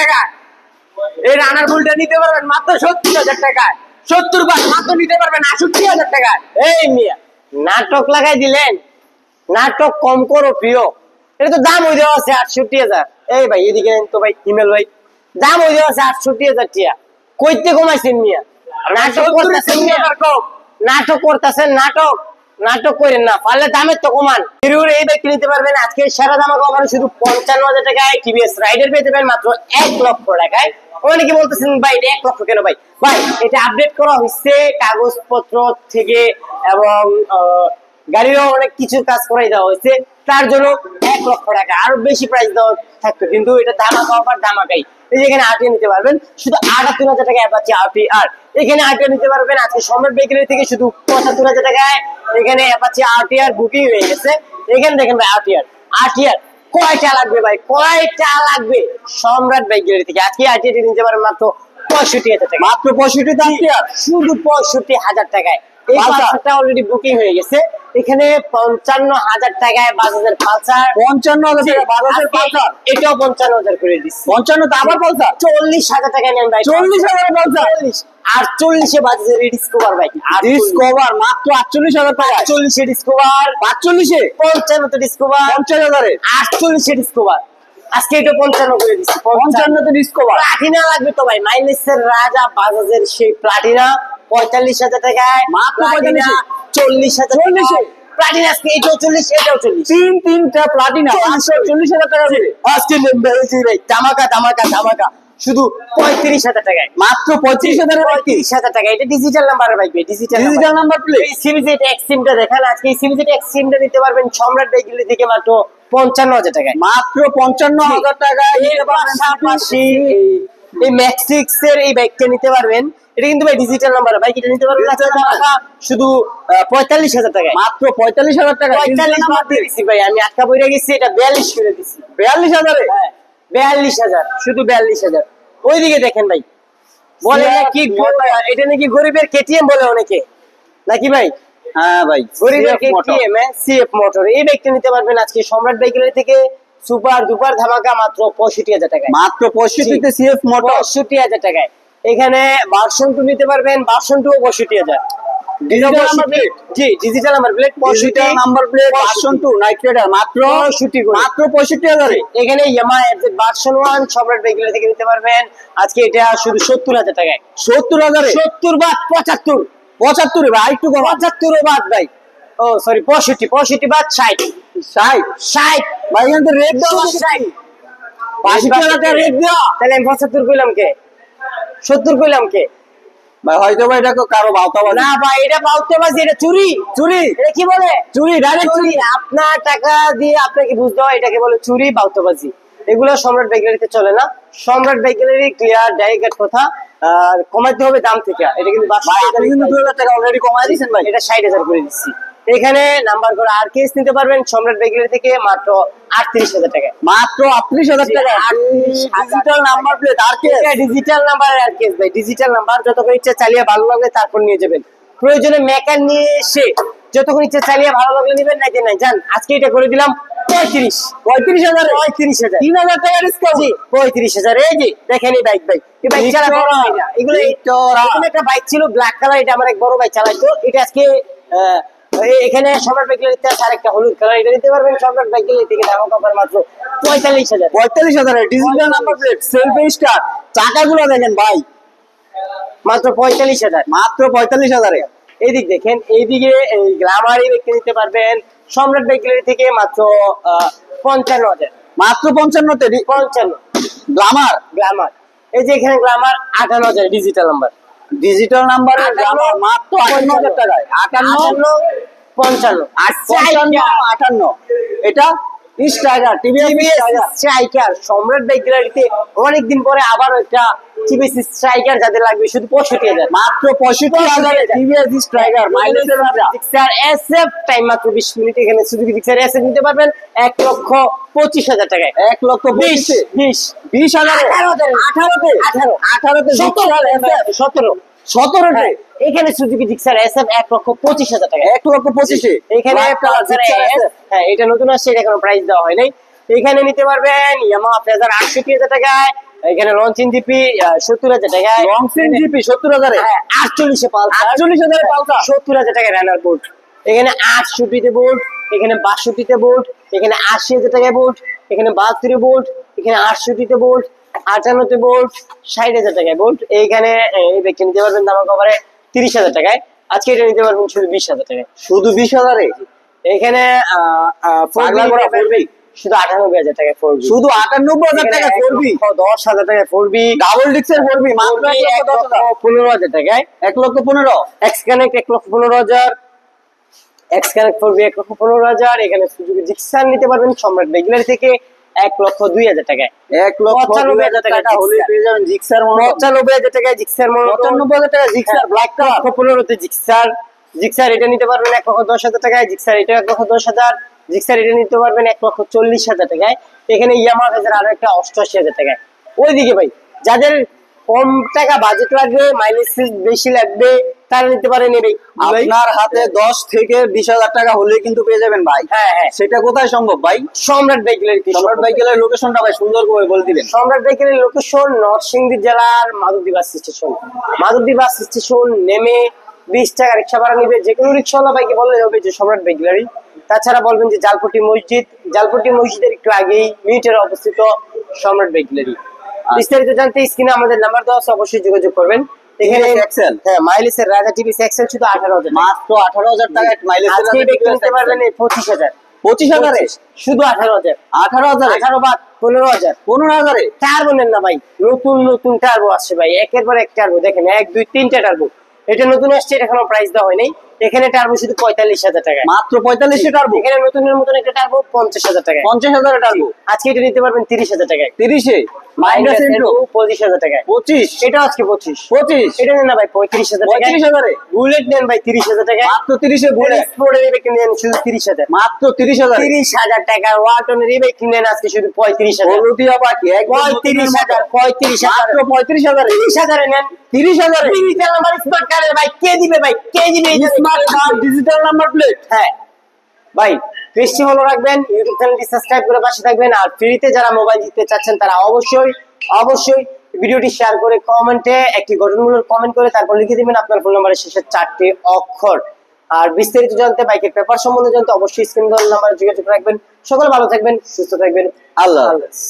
টাকা এই রানার বুলটা নিতে পারবেন মাত্র সত্তর হাজার টাকায়। সত্তর বার মাত্র নিতে পারবেন আষট্টি হাজার টাকায়। এই মিয়া নাটক লাগাই দিলেন। নাটক কম করো প্রিয়। এটা তো দাম হয়ে যাওয়া আছে আটষট্টি হাজার। এই ভাই এদিকে তো ভাই ইমেল ভাই। দাম হয়ে যাওয়া আছে আটষট্টি হাজার টিয়া। কইতে কমাইছেন মিয়া? নাটক করতেছেন নাটক করতেছেন নাটক। নাটক করেন না, পারলে দামের তো কমান। হিরোর এই ব্যাগটি নিতে পারবেন, আজকে সেরা দামে কমানো শুধু পঞ্চান্ন হাজার টাকায় টিভিএস রাইডার পেয়ে যাবেন মাত্র এক লক্ষ টাকায়। অনেকে বলতেছেন, ভাই, এটা এক লক্ষ কেন ভাই? ভাই, এটা আপডেট করা হচ্ছে কাগজপত্র থেকে এবং গাড়িরও অনেক কিছু কাজ করাই দেওয়া হয়েছে তার জন্য এক লক্ষ টাকা। আরও বেশি প্রাইস দেওয়া থাকতো কিন্তু এটা ধামাকা অফার ধামাকাই। এই যে এখানে আটিয়ে নিতে পারবেন শুধু আটাত্তর হাজার টাকা অ্যাপাচি আটি আর এখানে আটিয়ে নিতে পারবেন আজকে সম্রাট বেকারি থেকে শুধু পঁচাত্তর হাজার টাকায় এখানে অ্যাপাচি আরটিআর বুকিং হয়ে গেছে। এখানে দেখেন ভাই আরটিআর আরটিআর কয়টা লাগবে ভাই? কয়টা লাগবে সম্রাট বেকারি থেকে? আজকে আরটিআর নিতে পারবেন মাত্র পঁয়ষট্টি হাজার টাকা মাত্র পঁয়ষট্টি শুধু পঁয়ষট্টি হাজার টাকায়। এই পালসার। পালসারটা অলরেডি বুকিং হয়ে গেছে। এখানে পঞ্চান্ন হাজার টাকায় বাজাজের পালসার। পঞ্চান্ন হাজার টাকা বাজাজের আজকে পালসার? এটাও পঞ্চান্ন হাজার করে দিচ্ছি। পঞ্চান্ন তো আবার পালসার? চল্লিশ হাজার টাকা নেন ভাই চল্লিশ হাজার পালসার? আর চল্লিশে বাজাজের ডিসকভার ভাই। ডিসকভার মাত্র আটচল্লিশ হাজার টাকা চল্লিশে ডিসকভার পাঁচচল্লিশে পঞ্চান্নতে ডিসকভার পঞ্চাশ হাজারে? আটচল্লিশে ডিসকভার আজকে এটা পঞ্চান্ন করে দিচ্ছি। ডিসকভার প্লাটিনা লাগবে তো ভাই। মাইলেজের রাজা বাজাজের সেই প্লাটিনা পঁয়তাল্লিশ হাজার টাকায়। মাত্র প্লাটিনা। 45 চল্লিশ হাজার চল্লিশে। প্লাটিনা আজকে এটাও চল্লিশ এটাও চল্লিশ তিন তিনটা প্লাটিনা। চল্লিশ। হাজার টাকা আজকে ধামাকা ধামাকা ধামাকা। শুধু পঁয়ত্রিশ হাজার টাকায়। মাত্র পঁচিশ হাজার পঁয়ত্রিশ হাজার টাকা এটা digital number digital digital number এই দেখেন আজকে এই নিতে পারবেন সম্রাট বাইকেলি থেকে মাত্র পঞ্চান্ন হাজার টাকায়। মাত্র পঞ্চান্ন হাজার টাকা এর পাশাপাশি এই ম্যাক্সিক্স এর এই বাইকটা নিতে পারবেন। এটা কিন্তু ভাই ডিজিটাল নাম্বার বাইক এটা নিতে পারবেন টাকা শুধু পঁয়তাল্লিশ হাজার টাকায়। মাত্র পঁয়তাল্লিশ হাজার টাকা। পঁয়তাল্লিশ বাদ দিয়ে দিচ্ছি ভাই আমি আটকা বইরে গেছি এটা বিয়াল্লিশ করে দিচ্ছি বিয়াল্লিশ হাজারে? হ্যাঁ বিয়াল্লিশ হাজার শুধু বিয়াল্লিশ হাজার। ওইদিকে দেখেন ভাই বলে নাকি মোটর। এটা নাকি গরিবের কেটিএম বলে অনেকে। নাকি ভাই? হ্যাঁ ভাই গরিবের। KTM CF motor. এই বাইকটা নিতে পারবেন আজকে সম্রাট বাইকের থেকে সুপার দুপার ধামাকা মাত্র পঁয়ষট্টি হাজার টাকায়। মাত্র পঁয়ষট্টিতে সিএফ মোটর। পঁয়ষট্টি হাজার টাকায়। এখানে ভার্সন টু নিতে পারবেন ভার্সন টু পঁয়ষট্টি হাজার। জি ডিজিটাল নাম্বার প্লেট পঁয়ষট্টি number plate version two night rider মাত্র পঁয়ষট্টি মাত্র পঁয়ষট্টি হাজারে? এখানে ইয়ামা ভার্সন ওয়ান সম্রাট বাইকের থেকে নিতে পারবেন। আজকে এটা শুধু সত্তর হাজার টাকায়। সত্তর হাজারে? সত্তর বাদ পঁচাত্তর। পঁচাত্তরে ভাই একটু কম পঁচাত্তর বাদ ভাই। ও সরি পঁয়ষট্টি পঁয়ষট্টি বাদ ষাট। ষাট? ষাট। ভাই এখান রেট দেওয়া ষাট। হাজার রেট দেওয়া। তাহলে আমি পঁচাত্তর কইলাম কে? সত্তর কইলাম কে? ভাই হয়তো ভাই এটা কারও না ভাই এটা এটা চুরি। চুরি? এটা কি বলে? চুরি ডাইরেক্ট চুরি। আপনার টাকা দিয়ে আপনাকে বুঝতে হয় এটাকে বলে চুরি বাউতবাজি এগুলো সম্রাট বেকারিতে চলে না। সম্রাট বেকারি ক্লিয়ার ডাইরেক্ট কথা। আর কমাইতে হবে দাম থেকে। এটা কিন্তু ভাই আপনি কিন্তু দু হাজার টাকা অলরেডি কমাই দিয়েছেন ভাই। এটা ষাট হাজার করে দিচ্ছি। এখানে নাম্বার করে আর কেস নিতে পারবেন সম্রাট বেকারি থেকে মাত্র আটত্রিশ হাজার টাকা। মাত্র আটত্রিশ হাজার টাকা? ডিজিটাল নাম্বার প্লেট আর কে ডিজিটাল নাম্বার আর কেস ভাই ডিজিটাল নাম্বার যতক্ষণ ইচ্ছা চালিয়ে ভালো লাগলে তারপর নিয়ে যাবেন। প্রয়োজনে মেকার নিয়ে এসে যতক্ষণ ইচ্ছা চালিয়ে ভালো লাগলে নেবেন নাকি নাই। জান আজকে এটা করে দিলাম পঁয়ত্রিশ। পঁয়ত্রিশ হাজার? পঁয়ত্রিশ হাজার। তিন হাজার টাকা ডিসকাউন্ট পঁয়ত্রিশ হাজার। এই যে দেখেন এই বাইক ভাই। এই বাইক চালা বড় হয় না। এগুলো। একটা বাইক ছিল ব্ল্যাক কালার এটা আমার এক বড় ভাই চালাইতো। এটা আজকে আহ, এখানে সম্রাট বাইক নিতে আর একটা হলুদ কালার এটা নিতে পারবেন সম্রাট বাইক থেকে দাম কপার মাত্র পঁয়তাল্লিশ হাজার। পঁয়তাল্লিশ হাজারে digital number plate self start চাকাগুলো দেখেন ভাই। মাত্র পঁয়তাল্লিশ হাজার। মাত্র পঁয়তাল্লিশ হাজারে এইদিক দেখেন এইদিকে এই গ্লামারি ব্যক্তি নিতে পারবেন সম্রাট বাইকের থেকে মাত্র পঞ্চান্ন হাজার। মাত্র পঞ্চান্নতে পঞ্চান্ন। গ্লামার। গ্লামার। এই যে এখানে গ্লামার আঠান্ন হাজার ডিজিটাল নাম্বার ডিজিটাল নাম্বার মাত্র আটান্ন হাজার টাকায়। আটান্ন পঞ্চান্ন। পঞ্চান্ন আটান্ন। এটা Striker TV Striker Samrat bike গ্যালারিতে অনেকদিন পরে আবার একটা টিভিএস স্ট্রাইকার যাদের লাগবে শুধু পঁয়ষট্টি হাজার। মাত্র পঁয়ষট্টি হাজারে TVS Striker sir SF time মাত্র। বিশ মিনিট এখানে সুজুকি জিক্সার এসএফ নিতে পারবেন? এক লক্ষ পঁচিশ হাজার টাকায়। এক লক্ষ বিশ বিশ। বিশ হাজারে। আঠারোতে আঠারো। আঠারোতে সতেরো। সতেরো। সতেরোতে। হ্যাঁ, এখানে সুজুকি জিক্সার এসএফ এক লক্ষ পঁচিশ হাজার টাকা এক লক্ষ পঁচিশে। এখানে হ্যাঁ এটা নতুন আসছে এটা কোনো প্রাইস দেওয়া হয় নাই। এখানে নিতে পারবেন ইয়ামাহা প্লেজার আটষট্টি হাজার টাকায়। এখানে লঞ্চিন জিপি সত্তর হাজার টাকায়। লংসেন জিপি সত্তর হাজারে? হ্যাঁ আটচল্লিশে পালসার। আটচল্লিশ হাজারে পালসার? সত্তর হাজার টাকা রানার বোর্ড এখানে আটষট্টিতে বোল্ট এখানে বাষট্টিতে বোল্ট এখানে আশি হাজার টাকায় বোল্ট এখানে বাহাত্তরে বোল্ট এখানে আটষট্টিতে বোল্ট আটান্নতে বোল্ট ষাট হাজার টাকায় বোল্ট এইখানে এই ব্যক্তি নিতে পারবেন দাম কভারে তিরিশ হাজার টাকায়। আজকে এটা নিতে পারবেন শুধু বিশ হাজার টাকায়। শুধু বিশ হাজারে? এখানে আহ, আহ, পাগলা করা 4B? শুধু আটানব্বই হাজার টাকায় ফোর শুধু আটানব্বই হাজার টাকা করবি দশ হাজার টাকায় ফোর বি ডাবল ডিক্সের মাত্র হাজার পনেরো হাজার টাকায় এক লক্ষ পনেরো এক্স কানেক্ট এক লক্ষ পনেরো হাজার এক্স কানেক্ট ফোর বি এক লক্ষ পনেরো হাজার এখানে সুযোগ জিক্সার নিতে পারবেন সম্রাট বেগলারি থেকে এক লক্ষ দুই হাজার টাকায় এক লক্ষ পঁচানব্বই হাজার টাকা টাকা হলে। পেয়ে যাবেন জিক্সার মনে পঁচানব্বই হাজার টাকায় জিক্সার মনে পঁচানব্বই হাজার টাকা জিক্সার ব্ল্যাক কালার পনেরোতে জিক্সার জিক্সার এটা নিতে পারবেন এক লক্ষ দশ হাজার টাকায় জিক্সার এটা এক লক্ষ দশ হাজার জিক্সার এটা নিতে পারবেন এক লক্ষ চল্লিশ হাজার টাকায়। এখানে ইয়ামা হাজার আরও একটা অষ্টআশি হাজার টাকায়। ওইদিকে ভাই যাদের কম টাকা বাজেট লাগবে মাইলেজ বেশি লাগবে তারা নিতে পারেন এই আপনার হাতে দশ থেকে বিশ হাজার টাকা হলে কিন্তু পেয়ে যাবেন ভাই। হ্যাঁ হ্যাঁ। সেটা কোথায় সম্ভব ভাই? সম্রাট বাইকেলের কি সম্রাট বাইকেলের লোকেশনটা ভাই সুন্দর করে বলে দিলেন সম্রাট বাইকের লোকেশন নরসিংদী জেলার Madhabdi bus station Madhabdi bus station নেমে বিশ টাকা রিক্সা ভাড়া নিবে। যে কোনো রিক্সাওয়ালা বাইকে বললে হবে যে সম্রাট বাইকলারি তাছাড়া বলবেন যে জালপট্টি মসজিদ জালপট্টি মসজিদের একটু আগেই মিনিটের অবস্থিত সম্রাট বাইকলারি বিস্তারিত জানতে স্ক্রিনে আমাদের নাম্বার দেওয়া আছে অবশ্যই যোগাযোগ করবেন। এখানে হ্যাঁ মাইলেজের রাজা টিভি এক্সেল শুধু মাত্র টাকা মাইলেজ আজকে নিতে পারবেন বাদ না ভাই নতুন নতুন টার্বো আসছে ভাই। একের পর এক টার্বো দেখেন এক দুই তিনটা টার্বো এটা নতুন আসছে এটা এখনও প্রাইস দেওয়া হয়নি এখানে টার্বো শুধু পঁয়তাল্লিশ হাজার টাকা মাত্র পঁয়তাল্লিশে টার্বো এখানে নতুনের মতন একটা টার্বো পঞ্চাশ হাজার টাকা পঞ্চাশ হাজারে টার্বো আজকে এটা নিতে পারবেন তিরিশ হাজার টাকায়। তিরিশে? পঁচিশ হাজার টাকায়। পঁচিশ? এটা আজকে পঁচিশ। পঁচিশ? এটা নেন ভাই পঁয়ত্রিশ হাজার পঁয়ত্রিশ হাজারে? বুলেট নেন ভাই তিরিশ হাজার টাকা মাত্র তিরিশে বলে স্পোর্টের নেন শুধু তিরিশ হাজার। মাত্র তিরিশ হাজার? তিরিশ হাজার টাকা আজকে শুধু পঁয়ত্রিশ হাজার। পঁয়ত্রিশ হাজার পঁয়ত্রিশ হাজার। মাত্র পঁয়ত্রিশ হাজারে? তিরিশ হাজারে নেন। তিরিশ হাজারে? স্মার্ট কার্ডের ভাই? কে দিবে ভাই? কে দিবে? কার্ড ডিজিটাল নাম্বার প্লেট হ্যাঁ। ভাই রাখবেন ইউটিউব চ্যানেলটি সাবস্ক্রাইব করে পাশে থাকবেন আর ফ্রিতে যারা মোবাইল জিততে চাচ্ছেন তারা অবশ্যই অবশ্যই ভিডিওটি শেয়ার করে কমেন্টে একটি গঠনমূলক কমেন্ট করে তারপর লিখে দিবেন আপনার ফোন নাম্বারের শেষের চারটি অক্ষর। আর বিস্তারিত জানতে বাইকের পেপার সম্বন্ধে জানতে অবশ্যই স্ক্রিন নাম্বারে যোগাযোগ রাখবেন। সকলে ভালো থাকবেন সুস্থ থাকবেন। আল্লাহ আল্লাহ হাফেজ।